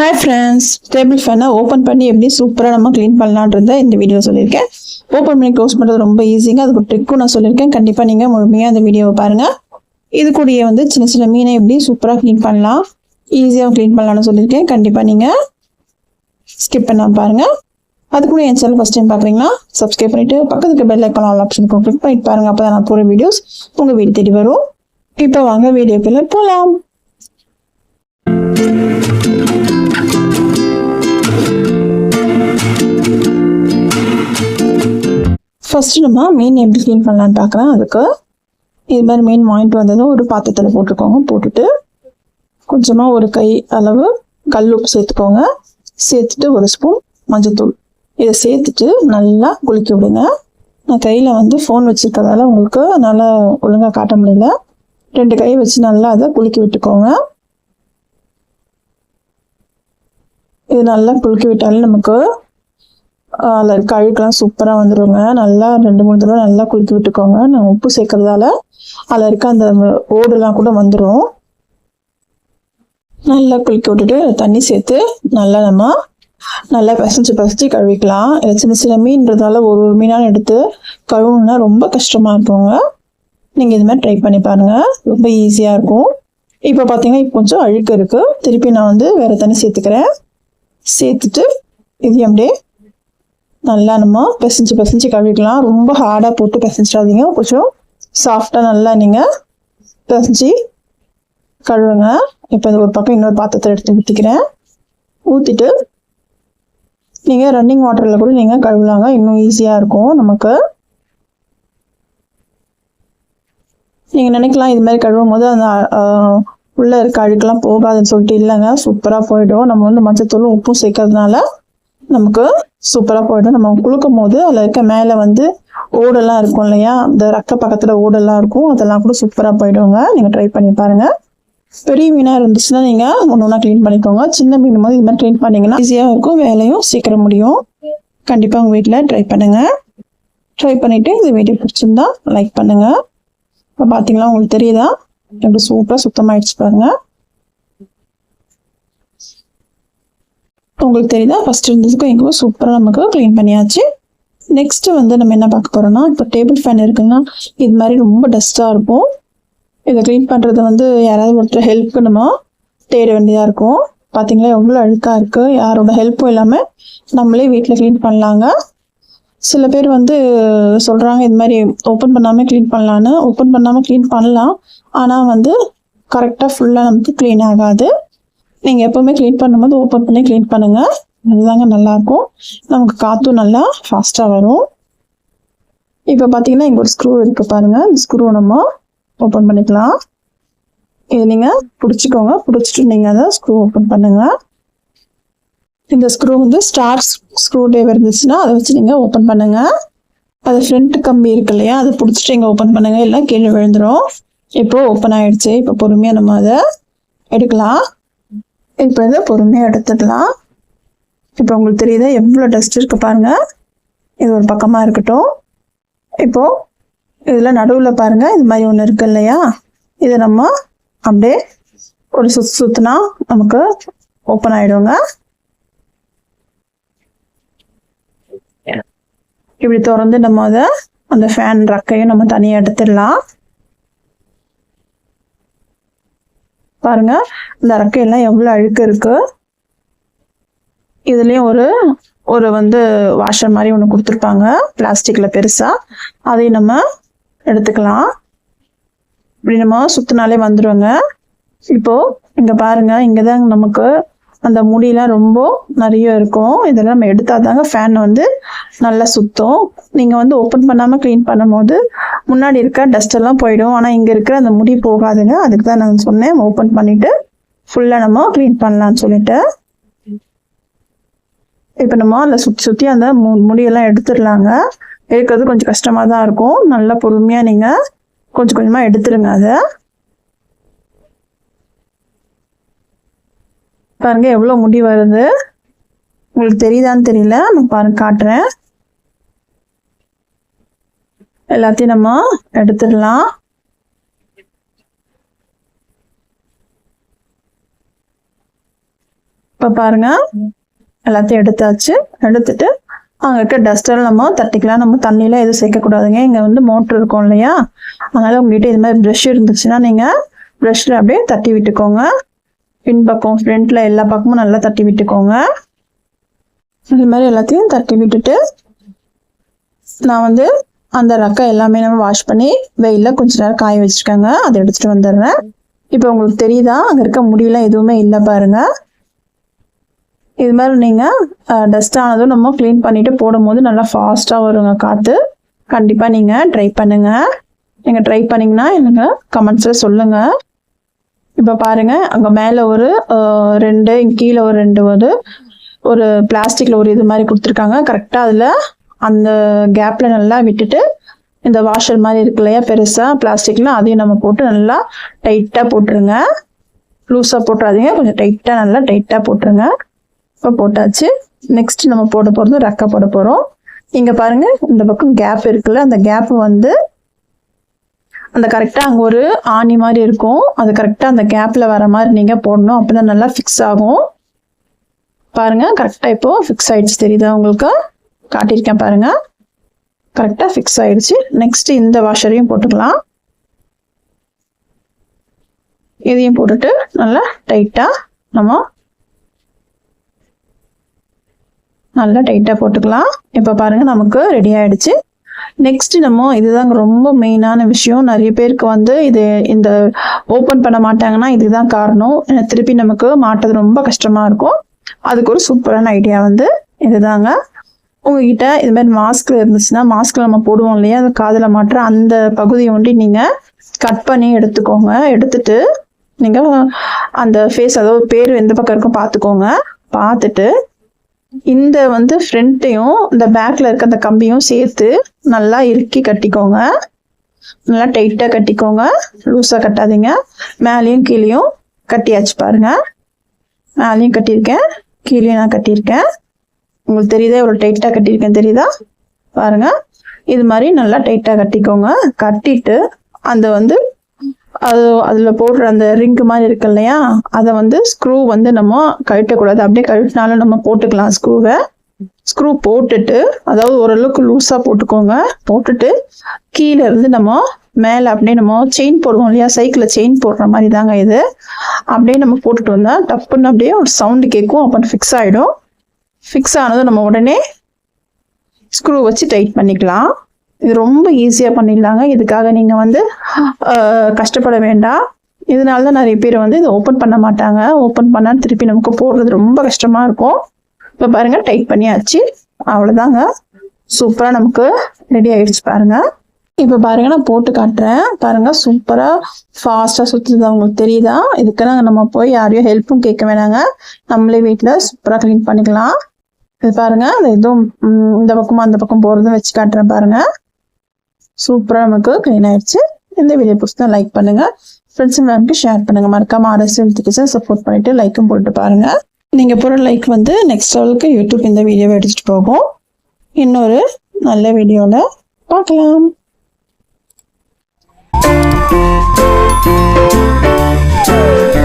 Hi friends table ஃபேனை open பண்ணி எப்படி சூப்பராக நம்ம க்ளீன் பண்ணலான்றத இந்த வீடியோ சொல்லியிருக்கேன். ஓப்பன் பண்ணி க்ளோஸ் பண்ணுறது ரொம்ப ஈஸிங்க அதுக்கு ட்ரிக்கும் நான் சொல்லியிருக்கேன். கண்டிப்பாக நீங்கள் முழுமையாக அந்த வீடியோவை பாருங்கள் இது கூடயே வந்து சின்ன சின்ன மீனை எப்படி சூப்பராக க்ளீன் பண்ணலாம் ஈஸியாக க்ளீன் பண்ணலாம்னு சொல்லியிருக்கேன். கண்டிப்பாக நீங்கள் ஸ்கிப் பண்ணாமல் பாருங்கள் அது கூட என் சேனல் ஃபஸ்ட் டைம் பார்க்குறீங்களா சப்ஸ்கிரைப் பண்ணிவிட்டு பக்கத்துக்கு bell icon all option click பண்ணிட்டு பாருங்கள் அப்போ தான் நான் போகிற வீடியோஸ் உங்கள் வீடு தேடி வரும். இப்போ வாங்க வீடியோக்குள்ளே போகலாம் ஃபஸ்ட்டு நம்ம மீன் எப்படி க்ளீன் பண்ணலான்னு பார்க்குறேன் அதுக்கு இது மாதிரி மீன் வாங்கிட்டு வந்ததும் ஒரு பாத்திரத்தில் போட்டுக்கோங்க போட்டுட்டு கொஞ்சமாக ஒரு கை அளவு கல் உப்பு சேர்த்துக்கோங்க. சேர்த்துட்டு ஒரு ஸ்பூன் மஞ்சத்தூள். இதை சேர்த்துட்டு நல்லா குளிக்க விடுங்க. நான் கையில் வந்து ஃபோன் வச்சுருக்கதால உங்களுக்கு நல்லா ஒழுங்காக காட்ட முடியல. ரெண்டு கை வச்சு நல்லா அதை குளிக்கி விட்டுக்கோங்க. இது நல்லா குளிக்கி விட்டாலும் நமக்கு அதில் கழுக்கெல்லாம் அழுக்கெல்லாம் சூப்பராக வந்துடுங்க நல்லா ரெண்டு மூணு தடவை நல்லா குளித்து விட்டுக்கோங்க. நான் உப்பு சேர்க்கறதால அதில் இருக்க அந்த ஓடுலாம் கூட வந்துடும் நல்லா குளிக்க விட்டுட்டு தண்ணி சேர்த்து நல்லா நம்ம நல்லா பிசைஞ்சு பிசைஞ்சு கழுவிக்கலாம். இல்லை சின்ன சின்ன மீன்றதால ஒரு ஒரு மீனாலும் எடுத்து கழுவுனா ரொம்ப கஷ்டமாக இருக்குங்க. நீங்கள் இது மாதிரி ட்ரை பண்ணி பாருங்கள் ரொம்ப ஈஸியாக இருக்கும். இப்போ பார்த்தீங்கன்னா இப்போ கொஞ்சம் அழுக்கு இருக்குது திருப்பி நான் வந்து வேறு தண்ணி சேர்த்துக்கிறேன். சேர்த்துட்டு இது அப்படியே நல்லா நம்ம பிசைஞ்சு பிசைஞ்சு கழுவிக்கலாம். ரொம்ப ஹார்டாக போட்டு பிசைஞ்சிடாதீங்க. கொஞ்சம் சாஃப்டாக நல்லா நீங்கள் பிசைஞ்சு கழுவுங்க. இப்போ இந்த ஒரு பக்கம் இன்னொரு பாத்திரத்தை எடுத்து ஊற்றிக்கிறேன் ஊற்றிட்டு நீங்கள் ரன்னிங் வாட்டரில் கூட நீங்கள் கழுவலாங்க. இன்னும் ஈஸியாக இருக்கும் நமக்கு. நீங்கள் நினைக்கலாம் இது மாதிரி கழுவும் போது அந்த உள்ளே இருக்க அழுக்கெல்லாம் போகாதுன்னு சொல்லிட்டு இல்லைங்க. சூப்பராக போயிடும். நம்ம வந்து மஞ்சத்தூளும் உப்பும் சேர்க்கறதுனால நமக்கு சூப்பராக போயிடும். நம்ம குளுக்கும் போது அதில் இருக்க மேலே வந்து ஓடெல்லாம் இருக்கும் இல்லையா? இந்த ரக்க பக்கத்தில் ஓடெல்லாம் இருக்கும். அதெல்லாம் கூட சூப்பராக போயிடுங்க. நீங்கள் ட்ரை பண்ணி பாருங்கள் பெரிய மீனாக இருந்துச்சுன்னா நீங்கள் ஒன்று ஒன்றா க்ளீன் பண்ணிக்கோங்க. சின்ன மீன் போது இது மாதிரி க்ளீன் பண்ணிங்கன்னா ஈஸியாக இருக்கும். வேலையும் சீக்கிரம் முடியும். கண்டிப்பாக உங்கள் வீட்டில் ட்ரை பண்ணுங்கள் ட்ரை பண்ணிவிட்டு இந்த வீடியோ பிடிச்சிருந்தா லைக் பண்ணுங்கள் இப்போ பார்த்தீங்களா உங்களுக்கு தெரியுதா? எப்படி சூப்பராக சுத்தமாகிடுச்சு பாருங்கள் உங்களுக்கு தெரியுதா? ஃபஸ்ட் இருந்ததுக்கும் எங்கோ சூப்பராக நமக்கு க்ளீன் பண்ணியாச்சு. நெக்ஸ்ட்டு வந்து நம்ம என்ன பார்க்க போகிறோம்னா இப்போ டேபிள் ஃபேன் இருக்குன்னா இது மாதிரி ரொம்ப டஸ்ட்டாக இருக்கும். இதை க்ளீன் பண்ணுறது வந்து யாராவது ஒருத்தர் ஹெல்ப்க்கு நம்ம தேட வேண்டியதாக இருக்கும். பார்த்தீங்களா எவ்வளோ அழுக்காக இருக்குது யாரோட ஹெல்ப்பும் இல்லாமல் நம்மளே வீட்டில் க்ளீன் பண்ணலாங்க. சில பேர் வந்து சொல்கிறாங்க இது மாதிரி ஓப்பன் பண்ணாமல் க்ளீன் பண்ணலான்னு ஓப்பன் பண்ணாமல் க்ளீன் பண்ணலாம். ஆனால் வந்து கரெக்டாக ஃபுல்லாக நமக்கு க்ளீன் ஆகாது. நீங்கள் எப்போவுமே க்ளீன் பண்ணும்போது ஓப்பன் பண்ணி க்ளீன் பண்ணுங்கள் அதுதாங்க நல்லாயிருக்கும் நமக்கு காற்றும் நல்லா ஃபாஸ்ட்டாக வரும். இப்போ பார்த்தீங்கன்னா இங்கே ஒரு ஸ்க்ரூ இருக்குது பாருங்கள் இந்த ஸ்க்ரூவை நம்ம ஓப்பன் பண்ணிக்கலாம். இது நீங்கள் பிடிச்சிக்கோங்க. பிடிச்சிட்டு நீங்கள் அதை ஸ்க்ரூ ஓப்பன் பண்ணுங்கள் இந்த ஸ்க்ரூ வந்து ஸ்டார் ஸ்க்ரூ டிரைவர் இருந்துச்சுன்னா அதை வச்சு நீங்கள் ஓப்பன் பண்ணுங்கள் அது ஃப்ரண்ட் கம்பி இருக்கு இல்லையா அதை பிடிச்சிட்டு இங்கே ஓப்பன் பண்ணுங்கள் இல்லை கீழே விழுந்துடும் இப்போது ஓப்பன் ஆகிடுச்சு இப்போ பொறுமையாக நம்ம அதை எடுக்கலாம். இப்போ இதை பொறுமையாக எடுத்துடலாம். இப்போ உங்களுக்கு தெரியுதா எவ்வளோ டஸ்ட் இருக்கு பாருங்கள் இது ஒரு பக்கமாக இருக்கட்டும். இப்போது இதில் நடுவில் பாருங்கள் இது மாதிரி ஒன்று இருக்கு இல்லையா? இதை நம்ம அப்படியே ஒரு சுத்து சுத்துனா நமக்கு ஓப்பன் ஆகிடுவோங்க இப்படி திறந்து நம்ம அதை அந்த ஃபேன் ரக்கையும் நம்ம தனியாக எடுத்துடலாம். பாருங்க இந்த ரெக்கையெல்லாம் எவ்வளோ அழுக்கு இருக்கு. இதுலேயும் ஒரு ஒரு வந்து வாஷர் மாதிரி ஒன்று கொடுத்துருப்பாங்க பிளாஸ்டிக்கில் பெருசாக அதையும் நம்ம எடுத்துக்கலாம். இப்படி நம்ம சுத்தினாலே வந்துடுவோங்க இப்போ இங்கே பாருங்க இங்கே தான் நமக்கு அந்த முடியெல்லாம் ரொம்ப நிறைய இருக்கும். இதெல்லாம் நம்ம எடுத்தால் தாங்க ஃபேன் வந்து நல்லா சுத்தம். நீங்கள் வந்து ஓப்பன் பண்ணாமல் க்ளீன் பண்ணும்போது முன்னாடி இருக்க டஸ்ட் எல்லாம் போயிடும். ஆனால் இங்கே இருக்கிற அந்த முடி போகாதுங்க. அதுக்கு தான் நான் சொன்னேன். ஓப்பன் பண்ணிவிட்டு ஃபுல்லாக நம்ம க்ளீன் பண்ணலான்னு சொல்லிட்டு. இப்போ நம்ம அதில் சுற்றி சுற்றி அந்த மு முடியெல்லாம் எடுத்துடலாங்க. எடுக்கிறது கொஞ்சம் கஷ்டமாக தான் இருக்கும். நல்லா பொறுமையாக நீங்கள் கொஞ்சம் கொஞ்சமாக எடுத்துருங்க அதை. பாருங்க எவ்வளோ முடி வருது. உங்களுக்கு தெரியுதான்னு தெரியல. நான் பாருங்க காட்டுறேன். எல்லாத்தையும் நம்ம எடுத்துடலாம். இப்போ பாருங்க. எல்லாத்தையும் எடுத்தாச்சு. எடுத்துட்டு அங்கே இருக்க டஸ்டெல்லாம் நம்ம தட்டிக்கலாம். நம்ம தண்ணியில் எதுவும் சேர்க்கக்கூடாதுங்க. இங்கே வந்து மோட்ரு இருக்கும் இல்லையா? அதனால் உங்ககிட்ட இது மாதிரி ப்ரெஷ் இருந்துச்சுன்னா நீங்கள் ப்ரெஷ்ஷில் அப்படியே தட்டி விட்டுக்கோங்க. பின்பக்கம் ஃப்ரண்ட்டில் எல்லா பக்கமும் நல்லா தட்டி விட்டுக்கோங்க. இது மாதிரி எல்லாத்தையும் தட்டி விட்டுட்டு நான் வந்து அந்த ரக்கை எல்லாமே நம்ம வாஷ் பண்ணி வெயிலில் கொஞ்ச நேரம் காய வச்சிருக்காங்க. அதை எடுத்துட்டு வந்துடுறேன். இப்போ உங்களுக்கு தெரியுதா? அங்கே இருக்க முடியெல்லாம் எதுவுமே இல்லை பாருங்க. இது மாதிரி நீங்கள் டஸ்ட் ஆனதும் நம்ம க்ளீன் பண்ணிட்டு போடும்போது நல்லா ஃபாஸ்ட்டாக வருங்க காற்று கண்டிப்பாக நீங்கள் ட்ரை பண்ணுங்க. நீங்கள் ட்ரை பண்ணீங்கன்னா எனக்கு கமெண்ட்ஸில் சொல்லுங்கள் இப்போ பாருங்க அங்கே மேலே ஒரு ரெண்டு கீழே ஒரு ரெண்டு ஒரு ஒரு பிளாஸ்டிக்ல ஒரு இது மாதிரி கொடுத்துருக்காங்க. கரெக்டாக அதில் அந்த கேப்பில் நல்லா விட்டுட்டு இந்த வாஷர் மாதிரி இருக்கு இல்லையா பெருசாக பிளாஸ்டிக்லாம் அதையும் நம்ம போட்டு நல்லா டைட்டாக போட்டுருங்க. லூஸாக போட்டுறாதீங்க கொஞ்சம் டைட்டாக நல்லா டைட்டாக போட்டுருங்க. இப்போ போட்டாச்சு. நெக்ஸ்ட் நம்ம போட போகிறது ரக்கை போட போகிறோம் இங்கே பாருங்கள் இந்த பக்கம் கேப் இருக்குல்ல அந்த கேப் வந்து அந்த கரெக்டாக அங்கே ஒரு ஆணி மாதிரி இருக்கும். அது கரெக்டாக அந்த கேப்பில் வர மாதிரி நீங்கள் போடணும் அப்போ தான் நல்லா ஃபிக்ஸ் ஆகும். பாருங்க கரெக்டாக இப்போ ஃபிக்ஸ் ஆகிடுச்சு தெரியுதா உங்களுக்கு? காட்டியிருக்கேன் பாருங்க. கரெக்டாக ஃபிக்ஸ் ஆயிடுச்சு. நெக்ஸ்ட் இந்த வாஷரையும் போட்டுக்கலாம். இதையும் போட்டுட்டு நல்லா டைட்டாக நம்ம நல்லா டைட்டாக போட்டுக்கலாம். இப்போ பாருங்கள் நமக்கு ரெடி ஆயிடுச்சு. நெக்ஸ்ட் நம்ம இதுதாங்க ரொம்ப மெயினான விஷயம். நிறைய பேருக்கு வந்து இது இந்த ஓப்பன் பண்ண மாட்டாங்கன்னா இதுதான் காரணம். ஏன்னா திருப்பி நமக்கு மாட்டுறது ரொம்ப கஷ்டமாக இருக்கும். அதுக்கு ஒரு சூப்பரான ஐடியா வந்து இதுதாங்க. உங்ககிட்ட இது மாதிரி மாஸ்க் இருந்துச்சுன்னா மாஸ்க்ல நம்ம போடுவோம் இல்லையா? அந்த காதில் மாட்டுற அந்த பகுதியை ஒண்டி நீங்க கட் பண்ணி எடுத்துக்கோங்க. எடுத்துட்டு நீங்க அந்த ஃபேஸ் அதாவது பேர் எந்த பக்கம் இருக்கும் பார்த்துக்கோங்க பார்த்துட்டு இந்த வந்து ஃப்ரண்ட்டையும் இந்த பேக்ல இருக்க அந்த கம்பியும் சேர்த்து நல்லா இறுக்கி கட்டிக்கோங்க. நல்லா டைட்டா கட்டிக்கோங்க. லூஸா கட்டாதீங்க. மேலேயும் கீழேயும் கட்டியாச்சு பாருங்க. மேலேயும் கட்டியிருக்கேன். கீழேயும் நான் கட்டியிருக்கேன். உங்களுக்கு தெரியுதா? எவ்வளோ டைட்டாக கட்டியிருக்கேன் தெரியுதா? பாருங்க. இது மாதிரி நல்லா டைட்டாக கட்டிக்கோங்க. கட்டிட்டு அந்த வந்து அது அதில் போடுற அந்த ரிங்கு மாதிரி இருக்கு இல்லையா? அதை வந்து ஸ்க்ரூ வந்து நம்ம கழட்டக்கூடாது. அப்படியே கழட்டினாலும் நம்ம போட்டுக்கலாம் ஸ்க்ரூவை ஸ்க்ரூ போட்டுட்டு அதாவது ஓரளவுக்கு லூஸாக போட்டுக்கோங்க. போட்டுட்டு கீழே இருந்து நம்ம மேலே அப்படியே நம்ம செயின் போடுவோம் இல்லையா? சைக்கிளில் செயின் போடுற மாதிரி தாங்க இது. அப்படியே நம்ம போட்டுட்டு வந்தால் டப்புன்னு அப்படியே ஒரு சவுண்டு கேட்கும். அப்புறம் ஃபிக்ஸ் ஆகிடும் ஃபிக்ஸ் ஆனதும் நம்ம உடனே ஸ்க்ரூ வச்சு டைட் பண்ணிக்கலாம். இது ரொம்ப ஈஸியாக பண்ணிடலாங்க. இதுக்காக நீங்கள் வந்து கஷ்டப்பட வேண்டாம். இதனால தான் நிறைய பேர் வந்து இதை ஓப்பன் பண்ண மாட்டாங்க. ஓப்பன் பண்ணால் திருப்பி நமக்கு போடுறது ரொம்ப கஷ்டமாக இருக்கும். இப்போ பாருங்கள் டைட் பண்ணியாச்சு. அவ்வளோதாங்க சூப்பராக நமக்கு ரெடி ஆகிடுச்சு பாருங்க. இப்போ பாருங்க நான் போட்டு காட்டுறேன். பாருங்க சூப்பராக ஃபாஸ்ட்டாக சுற்றுது அவங்களுக்கு தெரியுதா? இதுக்கு நாங்கள் நம்ம போய் யாரையும் ஹெல்ப்பும் கேட்க வேணாங்க. நம்மளே வீட்டில் சூப்பராக க்ளீன் பண்ணிக்கலாம். இது பாருங்க அந்த இதுவும் இந்த பக்கமும் அந்த பக்கம் போகிறதும் வச்சு காட்டுறேன் பாருங்க. சூப்பராக நமக்கு க்ளீன் ஆயிடுச்சு இந்த வீடியோ பிடிச்சா லைக் பண்ணுங்க. ஃப்ரெண்ட்ஸ் மேம்க்கு ஷேர் பண்ணுங்க. மறக்காம அரசியல் கிச்சன் சப்போர்ட் பண்ணிட்டு லைக்கும் போட்டு பாருங்க. நீங்க போகிற லைக் வந்து நெக்ஸ்ட் லெவலுக்கு யூடியூப் இந்த வீடியோவை எடுத்துட்டு போகும். இன்னொரு நல்ல வீடியோவில் பார்க்கலாம். Thank you.